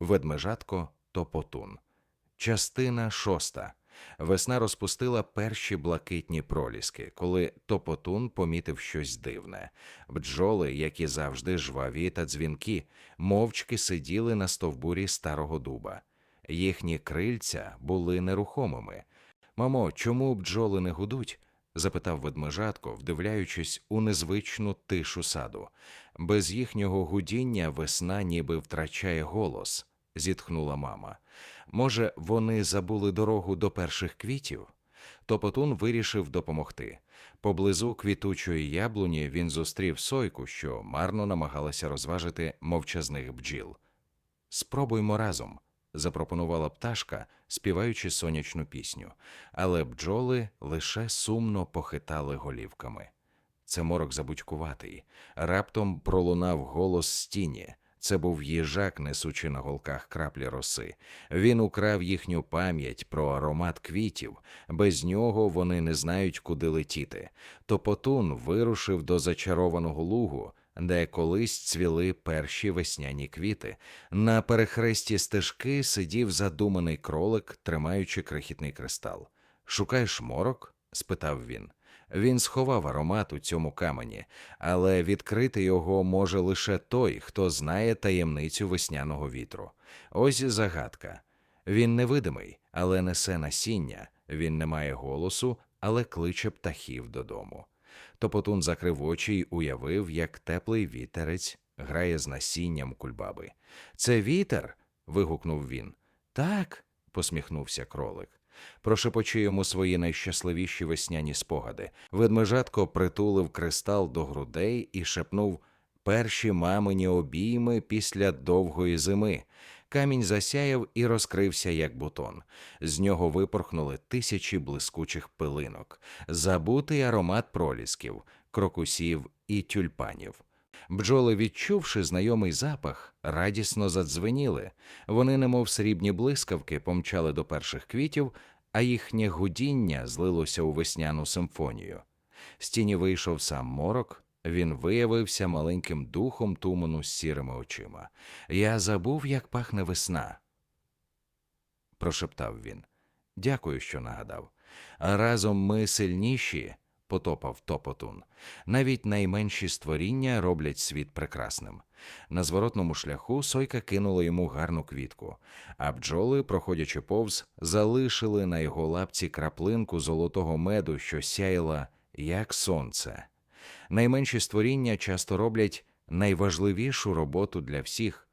Ведмежатко Топотун. Частина шоста. Весна розпустила перші блакитні проліски, коли Топотун помітив щось дивне. Бджоли, які завжди жваві та дзвінки, мовчки сиділи на стовбурі старого дуба. Їхні крильця були нерухомими. Мамо, чому бджоли не гудуть? запитав ведмежатко, вдивляючись у незвичну тишу саду. Без їхнього гудіння весна ніби втрачає голос, зітхнула мама. Може, вони забули дорогу до перших квітів? Топотун вирішив допомогти. Поблизу квітучої яблуні він зустрів сойку, що марно намагалася розважити мовчазних бджіл. Спробуймо разом, запропонувала пташка, співаючи сонячну пісню, але бджоли лише сумно похитали голівками. Це морок забудькуватий. Раптом пролунав голос з тіні. Це був їжак, несучи на голках краплі роси. Він украв їхню пам'ять про аромат квітів. Без нього вони не знають, куди летіти. Топотун вирушив до зачарованого лугу, де колись цвіли перші весняні квіти. На перехресті стежки сидів задуманий кролик, тримаючи крихітний кристал. Шукаєш морок? спитав він. Він сховав аромат у цьому камені, але відкрити його може лише той, хто знає таємницю весняного вітру. Ось загадка. Він невидимий, але несе насіння, він не має голосу, але кличе птахів додому. Топотун закрив очі й уявив, як теплий вітерець грає з насінням кульбаби. Це вітер. вигукнув він. Так, посміхнувся кролик. Прошепочи йому свої найщасливіші весняні спогади. Ведмежатко притулив кристал до грудей і шепнув перші мамині обійми після довгої зими. Камінь засяяв і розкрився, як бутон. З нього випорхнули тисячі блискучих пилинок, забутий аромат пролісків, крокусів і тюльпанів. Бджоли, відчувши знайомий запах, радісно задзвеніли. Вони, немов срібні блискавки, помчали до перших квітів, а їхнє гудіння злилося у весняну симфонію. З тіні вийшов сам морок. Він виявився маленьким духом туману з сірими очима. Я забув, як пахне весна. прошептав він. Дякую, що нагадав. Разом ми сильніші, потопав топотун. Навіть найменші створіння роблять світ прекрасним. На зворотному шляху сойка кинула йому гарну квітку, а бджоли, проходячи повз, залишили на його лапці краплинку золотого меду, що сяяла, як сонце. Найменші створіння часто роблять найважливішу роботу для всіх,